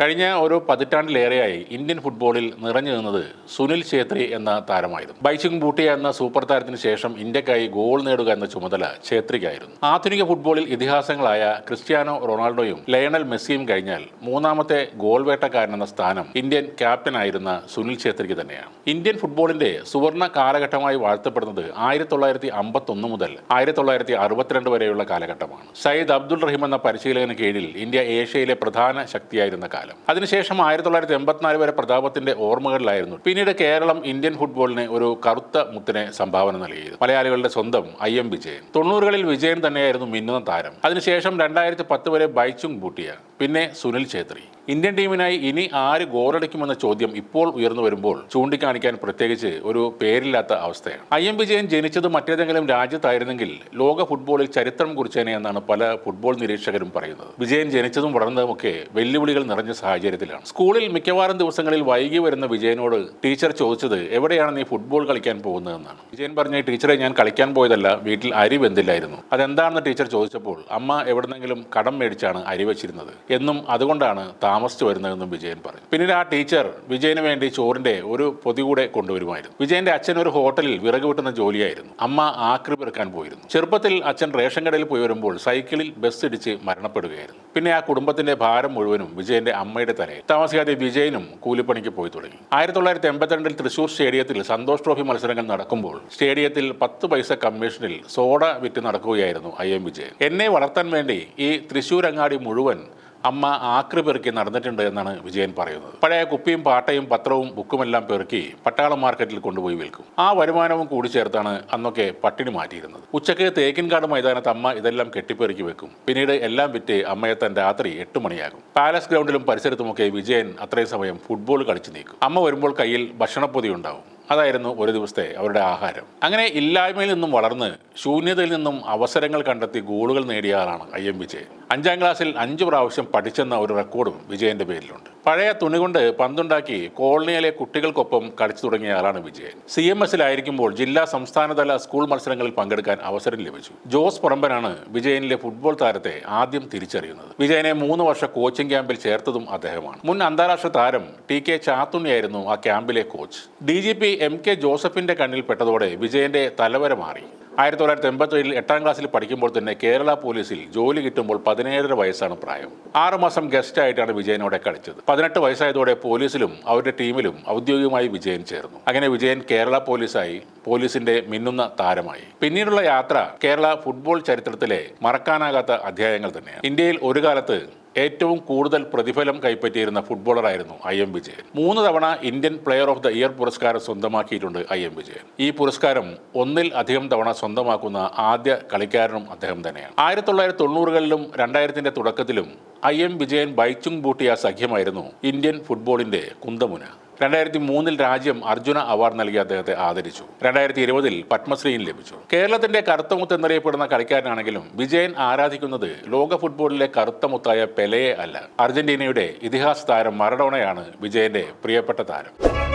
കഴിഞ്ഞ ഒരു പതിറ്റാണ്ടിലേറെയായി ഇന്ത്യൻ ഫുട്ബോളിൽ നിറഞ്ഞു നിന്നത് സുനിൽ ഛേത്രി എന്ന താരമായിരുന്നു. ബൈച്ചിങ് ബൂട്ടിയ എന്ന സൂപ്പർ താരത്തിന് ശേഷം ഇന്ത്യക്കായി ഗോൾ നേടുക എന്ന ചുമതല ഛേത്രിക്കായിരുന്നു. ആധുനിക ഫുട്ബോളിൽ ഇതിഹാസങ്ങളായ ക്രിസ്ത്യാനോ റൊണാൾഡോയും ലയണൽ മെസ്സിയും കഴിഞ്ഞാൽ മൂന്നാമത്തെ ഗോൾ വേട്ടക്കാരൻ എന്ന സ്ഥാനം ഇന്ത്യൻ ക്യാപ്റ്റനായിരുന്ന സുനിൽ ഛേത്രിക്ക് തന്നെയാണ്. ഇന്ത്യൻ ഫുട്ബോളിന്റെ സുവർണ കാലഘട്ടമായി വാഴ്ത്തപ്പെടുന്നത് ആയിരത്തി തൊള്ളായിരത്തി അമ്പത്തൊന്ന് മുതൽ ആയിരത്തി തൊള്ളായിരത്തി അറുപത്തിരണ്ട് വരെയുള്ള കാലഘട്ടമാണ്. സയ്യിദ് അബ്ദുൾ റഹീം എന്ന പരിശീലകന് കീഴിൽ ഇന്ത്യ ഏഷ്യയിലെ പ്രധാന ശക്തിയായിരുന്ന കാലം. അതിനുശേഷം ആയിരത്തി തൊള്ളായിരത്തി എൺപത്തിനാല് വരെ പ്രതാപത്തിന്റെ ഓർമ്മകളിലായിരുന്നു. പിന്നീട് കേരളം ഇന്ത്യൻ ഫുട്ബോളിന് ഒരു കറുത്ത മുത്തിനെ സംഭാവന നൽകിയത്. മലയാളികളുടെ സ്വന്തം ഐ എം വിജയൻ. തൊണ്ണൂറുകളിൽ വിജയൻ തന്നെയായിരുന്നു മിന്നുന്ന താരം. അതിനുശേഷം രണ്ടായിരത്തി പത്ത് വരെ ബൈച്ചുങ് ബൂട്ടിയ പിന്നെ സുനിൽ ഛേത്രി. ഇന്ത്യൻ ടീമിനായി ഇനി ആര് ഗോളടിക്കുമെന്ന ചോദ്യം ഇപ്പോൾ ഉയർന്നു വരുമ്പോൾ ചൂണ്ടിക്കാണിക്കാൻ പ്രത്യേകിച്ച് ഒരു പേരില്ലാത്ത അവസ്ഥയാണ്. ഐ എം വിജയൻ ജനിച്ചത് മറ്റേതെങ്കിലും രാജ്യത്തായിരുന്നെങ്കിൽ ലോക ഫുട്ബോളിൽ ചരിത്രം കുറിച്ചേനെ എന്നാണ് പല ഫുട്ബോൾ നിരീക്ഷകരും പറയുന്നത്. വിജയൻ ജനിച്ചതും വളർന്നതുമൊക്കെ വെല്ലുവിളികൾ നിറഞ്ഞ സാഹചര്യത്തിലാണ്. സ്കൂളിൽ മിക്കവാറും ദിവസങ്ങളിൽ വൈകി വരുന്ന വിജയനോട് ടീച്ചർ ചോദിച്ചത് എവിടെയാണ് നീ ഫുട്ബോൾ കളിക്കാൻ പോകുന്നതെന്നാണ്. വിജയൻ പറഞ്ഞ ടീച്ചറെ ഞാൻ കളിക്കാൻ പോയതല്ല വീട്ടിൽ അരി വെന്തില്ലായിരുന്നു. അതെന്താണെന്ന് ടീച്ചർ ചോദിച്ചപ്പോൾ അമ്മ എവിടെന്നെങ്കിലും കടം മേടിച്ചാണ് അരി വെച്ചിരുന്നത്? എന്നും അതുകൊണ്ടാണ് താമസിച്ചു വരുന്നതെന്നും വിജയൻ പറഞ്ഞു. പിന്നീട് ആ ടീച്ചർ വിജയന് വേണ്ടി ചോറിന്റെ ഒരു പൊതി കൂടെ കൊണ്ടുവരുമായിരുന്നു. വിജയന്റെ അച്ഛൻ ഒരു ഹോട്ടലിൽ വിറക് വെട്ടുന്ന ജോലിയായിരുന്നു. അമ്മ ആക്രി പെറുക്കാൻ പോയിരുന്നു. ചെറുപ്പത്തിൽ അച്ഛൻ റേഷൻ കടയിൽ പോയി വരുമ്പോൾ സൈക്കിളിൽ ബസ് ഇടിച്ച് മരണപ്പെടുകയായിരുന്നു. പിന്നെ ആ കുടുംബത്തിന്റെ ഭാരം മുഴുവനും വിജയന്റെ അമ്മയുടെ തലയിൽ. താമസിയാതെ വിജയനും കൂലിപ്പണിക്ക് പോയി തുടങ്ങി. ആയിരത്തി തൊള്ളായിരത്തി എൺപത്തിരണ്ടിൽ തൃശൂർ സ്റ്റേഡിയത്തിൽ സന്തോഷ് ട്രോഫി മത്സരങ്ങൾ നടക്കുമ്പോൾ സ്റ്റേഡിയത്തിൽ പത്ത് പൈസ കമ്മീഷനിൽ സോഡ വിറ്റ് നടക്കുകയായിരുന്നു ഐ എം വിജയൻ. എന്നെ വളർത്താൻ വേണ്ടി ഈ തൃശൂർ അങ്ങാടി മുഴുവൻ അമ്മ ആക്രി പെറുക്കി നടന്നിട്ടുണ്ട് എന്നാണ് വിജയൻ പറയുന്നത്. പഴയ കുപ്പിയും പാട്ടയും പത്രവും ബുക്കുമെല്ലാം പെറുക്കി പട്ടാള മാർക്കറ്റിൽ കൊണ്ടുപോയി വിൽക്കും. ആ വരുമാനവും കൂടി ചേർത്താണ് അന്നൊക്കെ പട്ടിണി മാറ്റിയിരുന്നത്. ഉച്ചയ്ക്ക് തേക്കിൻകാട് മൈതാനത്ത് അമ്മ ഇതെല്ലാം കെട്ടിപ്പെറുക്കി വെക്കും. പിന്നീട് എല്ലാം വിറ്റ് അമ്മയെത്താൻ രാത്രി എട്ട് മണിയാകും. പാലസ് ഗ്രൗണ്ടിലും പരിസരത്തുമൊക്കെ വിജയൻ അത്രയും സമയം ഫുട്ബോൾ കളിച്ചു നീക്കും. അമ്മ വരുമ്പോൾ കയ്യിൽ ഭക്ഷണപ്പൊതി ഉണ്ടാവും. അതായിരുന്നു ഒരു ദിവസത്തെ അവരുടെ ആഹാരം. അങ്ങനെ ഇല്ലായ്മയിൽ നിന്നും വളർന്ന് ശൂന്യതയിൽ നിന്നും അവസരങ്ങൾ കണ്ടെത്തി ഗോളുകൾ നേടിയ ആളാണ് ഐ എം വിജയൻ. അഞ്ചാം ക്ലാസ്സിൽ അഞ്ച് പ്രാവശ്യം പഠിച്ചെന്ന ഒരു റെക്കോർഡും വിജയന്റെ പേരിലുണ്ട്. പഴയ തുണി കൊണ്ട് പന്തുണ്ടാക്കി കോളനിയിലെ കുട്ടികൾക്കൊപ്പം കളിച്ചു തുടങ്ങിയ ആളാണ് വിജയൻ. സി എം എസിലായിരിക്കുമ്പോൾ ജില്ലാ സംസ്ഥാനതല സ്കൂൾ മത്സരങ്ങളിൽ പങ്കെടുക്കാൻ അവസരം ലഭിച്ചു. ജോസ് പുറമ്പനാണ് വിജയനിലെ ഫുട്ബോൾ താരത്തെ ആദ്യം തിരിച്ചറിയുന്നത്. വിജയനെ മൂന്ന് വർഷ കോച്ചിംഗ് ക്യാമ്പിൽ ചേർത്തതും അദ്ദേഹമാണ്. മുൻ അന്താരാഷ്ട്ര താരം ടി കെ ചാത്തുണ്ണിയായിരുന്നു ആ ക്യാമ്പിലെ coach. D G P M K ജോസഫിന്റെ കണ്ണിൽ പെട്ടതോടെ വിജയന്റെ തലവര മാറി. ആയിരത്തി തൊള്ളായിരത്തി എൺപത്തേഴിൽ എട്ടാം ക്ലാസ്സിൽ പഠിക്കുമ്പോൾ തന്നെ കേരള പോലീസിൽ ജോലി കിട്ടുമ്പോൾ പതിനേഴര വയസ്സാണ് പ്രായം. ആറുമാസം ഗസ്റ്റായിട്ടാണ് വിജയനോടെ കളിച്ചത്. പതിനെട്ട് വയസ്സായതോടെ പോലീസിലും അവരുടെ ടീമിലും ഔദ്യോഗികമായി വിജയൻ ചേർന്നു. അങ്ങനെ വിജയൻ കേരള പോലീസായി പോലീസിന്റെ മിന്നുന്ന താരമായി. പിന്നീടുള്ള യാത്ര കേരള ഫുട്ബോൾ ചരിത്രത്തിലെ മറക്കാനാകാത്ത അധ്യായങ്ങൾ തന്നെയാണ്. ഇന്ത്യയിൽ ഒരു കാലത്ത് ഏറ്റവും കൂടുതൽ പ്രതിഫലം കൈപ്പറ്റിയിരുന്ന ഫുട്ബോളറായിരുന്നു ഐ എം വിജയൻ. മൂന്ന് തവണ Indian player of the year പുരസ്കാരം സ്വന്തമാക്കിയിട്ടുണ്ട് ഐ എം വിജയൻ. ഈ പുരസ്കാരം ഒന്നിൽ അധികം തവണ സ്വന്തമാക്കുന്ന ആദ്യ കളിക്കാരനും അദ്ദേഹം തന്നെയാണ്. ആയിരത്തി തൊള്ളായിരത്തി തൊണ്ണൂറുകളിലും രണ്ടായിരത്തിന്റെ തുടക്കത്തിലും ഐ എം വിജയൻ ബൈച്ചുങ് ബൂട്ടിയ സഖ്യമായിരുന്നു ഇന്ത്യൻ ഫുട്ബോളിന്റെ കുന്തമുന. രണ്ടായിരത്തി മൂന്നിൽ രാജ്യം അർജുന അവാർഡ് നൽകി അദ്ദേഹത്തെ ആദരിച്ചു. രണ്ടായിരത്തി ഇരുപതിൽ പത്മശ്രീയും ലഭിച്ചു. കേരളത്തിന്റെ കറുത്തമുത്ത് എന്നറിയപ്പെടുന്ന കളിക്കാരനാണെങ്കിലും വിജയൻ ആരാധിക്കുന്നത് ലോക ഫുട്ബോളിലെ കറുത്തമുത്തായ പെലയെ അല്ല. അർജന്റീനയുടെ ഇതിഹാസ താരം മറഡോണയാണ് വിജയന്റെ പ്രിയപ്പെട്ട താരം.